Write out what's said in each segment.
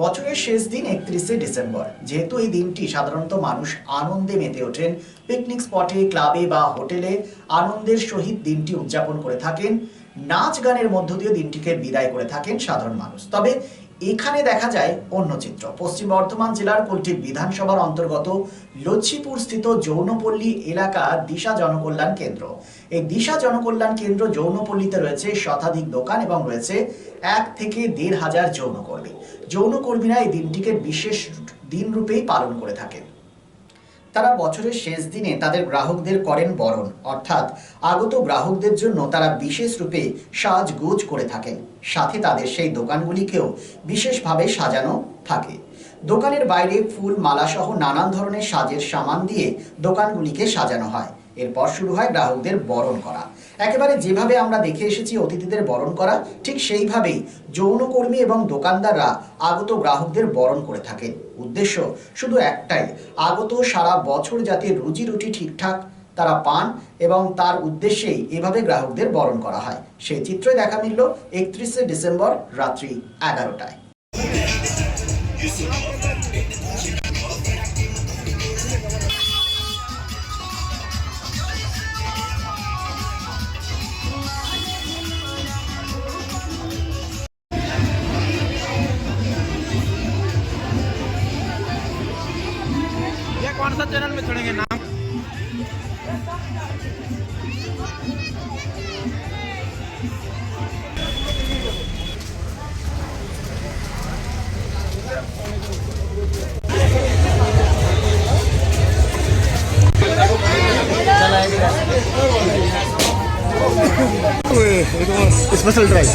বছরের শেষ দিন একত্রিশে ডিসেম্বর। যেহেতু এই দিনটি সাধারণত মানুষ আনন্দে মেতে ওঠেন পিকনিক স্পটে ক্লাবে বা হোটেলে আনন্দের সহিত দিনটি উদযাপন করে থাকেন, নাচ গানের মধ্য দিয়ে দিনটিকে বিদায় করে থাকেন সাধারণ মানুষ। তবে এখানে দেখা যায় অন্য চিত্র। পশ্চিম বর্ধমান জেলার কুলটি বিধানসভার অন্তর্গত লচ্ছিপুর স্থিত যৌনপল্লী এলাকা দিশা জনকল্যাণ কেন্দ্র। এই দিশা জনকল্যাণ কেন্দ্র যৌনপল্লীতে রয়েছে শতাধিক দোকান এবং রয়েছে এক থেকে দেড় হাজার যৌনকর্মী। যৌনকর্মীরা এই দিনটিকে বিশেষ দিন রূপেই পালন করে থাকেন। তারা বছরের শেষ দিনে তাদের গ্রাহকদের করেন বরণ। অর্থাৎ আগত গ্রাহকদের জন্য তারা বিশেষ রূপে সাজগোজ করে থাকেন সাথে তাদের সেই দোকানগুলিকেও বিশেষভাবে সাজানো থাকে। দোকানের বাইরে ফুল মালা সহ নানান ধরনের সাজের সামান দিয়ে দোকানগুলিকে সাজানো হয়। এরপর শুরু হয় গ্রাহকদের বরণ করা। একেবারে যেভাবে আমরা দেখে এসেছি অতিথিদের বরণ করা, ঠিক সেইভাবেই যৌনকর্মী এবং দোকানদাররা আগত গ্রাহকদের বরণ করে থাকেন। উদ্দেশ্য শুধু একটাই, আগত সারা বছর যাতে রুজি রুটি ঠিকঠাক তারা পান এবং তার উদ্দেশ্যেই এভাবে গ্রাহকদের বরণ করা হয়। সেই চিত্রই দেখা মিলল একত্রিশে ডিসেম্বর রাত্রি এগারোটায়। चैनल में छोड़ेंगे नाम। स्पेशल ड्राइव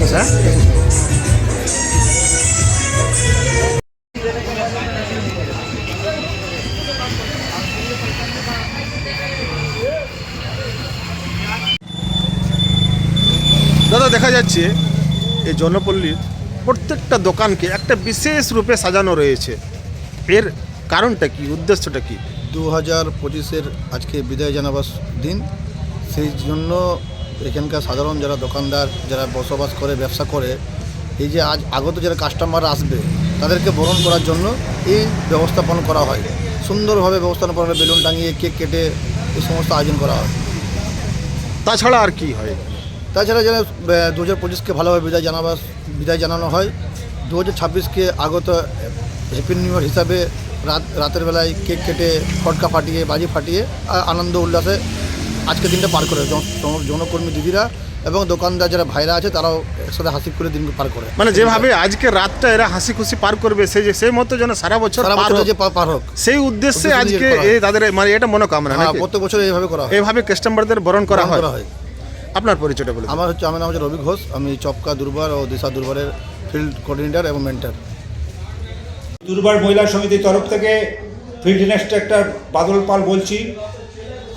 দাদা দেখা যাচ্ছে এই জনপল্লীর প্রত্যেকটা দোকানকে একটা বিশেষ রূপে সাজানো রয়েছে। এর কারণটা কি উদ্দেশ্যটা কি? দু হাজার পঁচিশের আজকে বিদায় জানাবার দিন। সেই জন্য এখানকার সাধারণ যারা দোকানদার যারা বসবাস করে ব্যবসা করে এই যে আজ আগত যারা কাস্টমার আসবে তাদেরকে বরণ করার জন্য এই ব্যবস্থাপন করা হয়। সুন্দরভাবে ব্যবস্থাপন করা হয় বেলুন টাঙিয়ে কেক কেটে এই সমস্ত আয়োজন করা হয়। তাছাড়া আর কি হয়? তাছাড়া যারা দু হাজার পঁচিশকে ভালোভাবে বিদায় জানাবার বিদায় জানানো হয় দু হাজার ছাব্বিশকে আগত হ্যাপি নিউ ইয়ার হিসাবে রাত রাতের বেলায় কেক কেটে ফটকা ফাটিয়ে বাজি ফাটিয়ে আনন্দ উল্লাসে আজকের দিনটা পার করে জন- জন- যৌনকর্মী দিদিরা এবং দোকানদার যারা ভাইরা আছে তারাও একসাথে হাসি করে দিন পার করে। মানে যেভাবে আজকে রাতটা এরা হাসি খুশি পার করবে সেই যে সেই মতো যেন সারা বছর পার হোক। যে পার হোক। সেই উদ্দেশ্যে আজকে তাদের মানে এটা মনোকামনা হ্যাঁ? প্রত্যেক বছর এইভাবে করা হয়। এইভাবে কাস্টমারদের বরণ করা হয়। করা হয়। আপনার পরিচয়টা বলুন আমার হচ্ছে আমার নাম হচ্ছে রবি ঘোষ। আমি চপকা দুর্বার ও দিশা দুর্বারের ফিল্ড কোঅর্ডিনেটর এবং মেন্টার দুর্বার মহিলা সমিতির তরফ থেকে ফিল্ড ইন্সট্রাক্টর বাদল পাল বলছি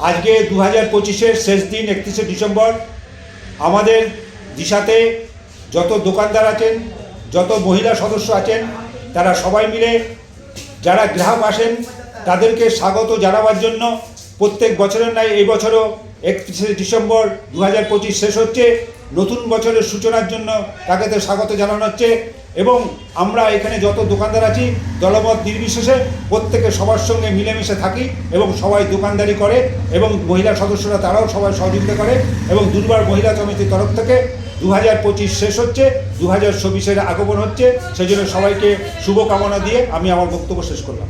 আজকে দু হাজার পঁচিশের শেষ দিন একত্রিশে ডিসেম্বর। আমাদের দিশাতে যত দোকানদার আছেন যত মহিলা সদস্য আছেন তারা সবাই মিলে যারা গ্রাহক আসেন তাদেরকে স্বাগত জানাবার জন্য প্রত্যেক বছরের ন্যায় এই বছরও একত্রিশে ডিসেম্বর দু হাজার পঁচিশ শেষ হচ্ছে। নতুন বছরের সূচনার জন্য তাকে তো স্বাগত জানানো হচ্ছে এবং আমরা এখানে যত দোকানদার আছি, দলমত নির্বিশেষে প্রত্যেকে সবার সঙ্গে মিলেমিশে থাকি এবং সবাই দোকানদারি করে এবং মহিলা সদস্যরা তারাও সবাই সহযোগিতা করে এবং দুর্বার মহিলা সমিতির তরফ থেকে দু হাজার পঁচিশ শেষ হচ্ছে দু হাজার চব্বিশের আগমন হচ্ছে। সেই জন্য সবাইকে শুভকামনা দিয়ে আমি আমার বক্তব্য শেষ করলাম।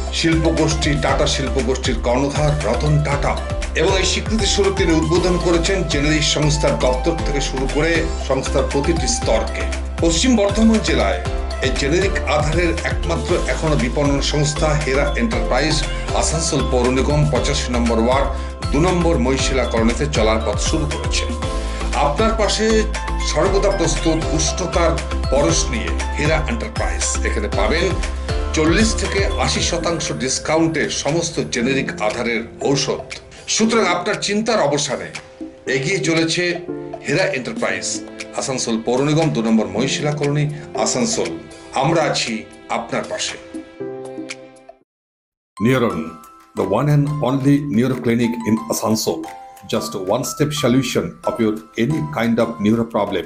শিল্পগোষ্ঠী, টাটা শিল্পগোষ্ঠীর কর্ণধার রতন টাটা এবং এই স্বীকৃতি স্বরূপ তিনি উদ্বোধন করেছেন জেনেরিক সংস্থার দপ্তর থেকে শুরু করে সংস্থার প্রতিটি স্তরকে। পশ্চিম বর্ধমান জেলায় এই জেনেরিক আধারের একমাত্র এখনও বিপণন সংস্থা হেরা এন্টারপ্রাইজ আসানসোল পৌর নিগম পঁচাশি নম্বর ওয়ার্ড দু নম্বর মহিশিলা কলোনিতে চলার পথ শুরু করেছে। আপনার পাশে সর্বদা প্রস্তুত উষ্ণতার পরশ নিয়ে হেরা এন্টারপ্রাইজ। এখানে পাবেন চল্লিশ থেকে আশি শতাংশ ডিসকাউন্টে সমস্ত জেনেরিক আধারের ঔষধ সুতরাং আপনার চিন্তার অবসানে এগিয়ে চলেছে হেরা এন্টারপ্রাইজ আসানসোল পৌর নিগম দু নম্বর মহিশিলা কলোনি আসানসোল আমরা আছি আপনার পাশে Neuron, the one and only neuro clinic in Asansol. Just a one-step solution of your any kind of neuro problem.